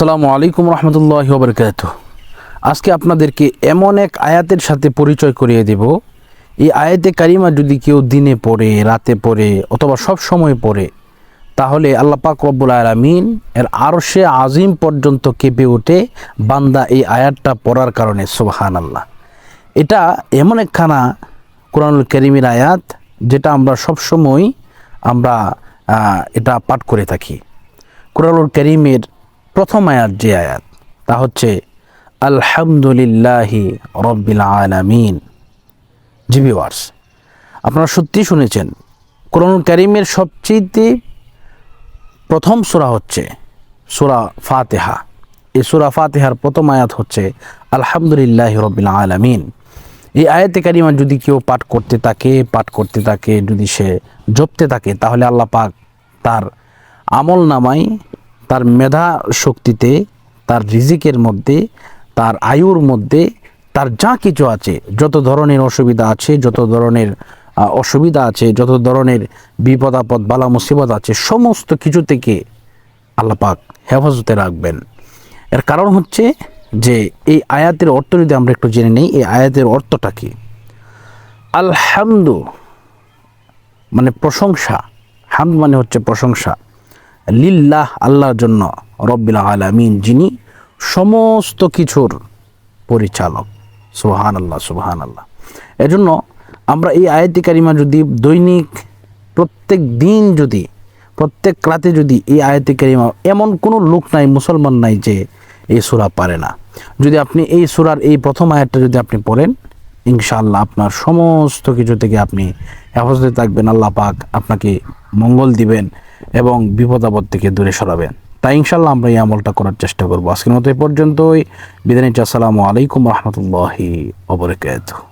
আসসালামু আলাইকুম রহমতুল্লাহ বরকাত আজকে আপনাদেরকে এমন এক আয়াতের সাথে পরিচয় করিয়ে দেব। এই আয়াতে কারিমা যদি কেউ দিনে পড়ে, রাতে পড়ে অথবা সব সময় পড়ে, তাহলে আল্লাহ পাক রব্বুল আলমিন এর সে আজিম পর্যন্ত কেঁপে ওঠে বান্দা এই আয়াতটা পড়ার কারণে সুবাহান আল্লাহ এটা এমন একখানা কোরআনুল করিমের আয়াত যেটা আমরা সব সময় আমরা এটা পাঠ করে থাকি। কোরআনুল করিমের প্রথম আয়াত যে আয়াত, তা হচ্ছে, আলহামদুলিল্লাহি রব্বিল আলামিন। জি ভিওয়ার্স আপনারা সত্যি শুনেছেন, কোরআনুল করিমের সবচেয়ে প্রথম সূরা হচ্ছে সূরা ফাতেহা। এই সূরা ফাতেহার প্রথম আয়াত হচ্ছে, আলহামদুলিল্লাহ রবিল আলামিন। এই আয়াতে কারিমা যদি কেউ পাঠ করতে থাকে, পাঠ করতে থাকে, যদি সে জপতে থাকে, তাহলে আল্লাহ পাক তার আমল নামাই তার মেধা শক্তিতে, তার রিজিকের মধ্যে, তার আয়ুর মধ্যে, তার যা কিছু আছে, যত ধরনের অসুবিধা আছে, যত ধরনের অসুবিধা আছে, যত ধরনের বিপদ, আপদ, বালা, মুসিবত আছে, সমস্ত কিছু থেকে আল্লাহ পাক হেফাজতে রাখবেন। এর কারণ হচ্ছে যে এই আয়াতের অর্থ যদি আমরা একটু জেনে নিই, এই আয়াতের অর্থটা কি? আলহামদু মানে প্রশংসা। হামদ মানে হচ্ছে প্রশংসা। লিল্লাহ, আল্লাহর জন্য রব্বিল আলামিন, যিনি সমস্ত কিছুর পরিচালক। সুহান আল্লাহ সুহান আল্লাহ এজন্য আমরা এই আয়াতি কারিমা যদি দৈনিক প্রত্যেক দিন যদি, প্রত্যেক রাতে যদি এই আয়াতি কারিমা এমন কোনো লোক নাই, মুসলমান নাই যে এই সুরা পারে না। যদি আপনি এই সুরার এই প্রথম আয়াতটা যদি আপনি পড়েন, ইনশাআল্লাহ আপনার সমস্ত কিছু থেকে আপনি হেফাজতে থাকবেন। আল্লাহ পাক আপনাকে মঙ্গল দিবেন। এবং বিপদ আপদ থেকে দূরে সরাবেন তাই ইনশাল্লাহ আমরা এই আমলটা করার চেষ্টা করব। আজকের মতো এই পর্যন্তই। বিদায় নিচ্ছি। আসসালামু আলাইকুম রহমতুল্লাহি ওবরাকাতুহ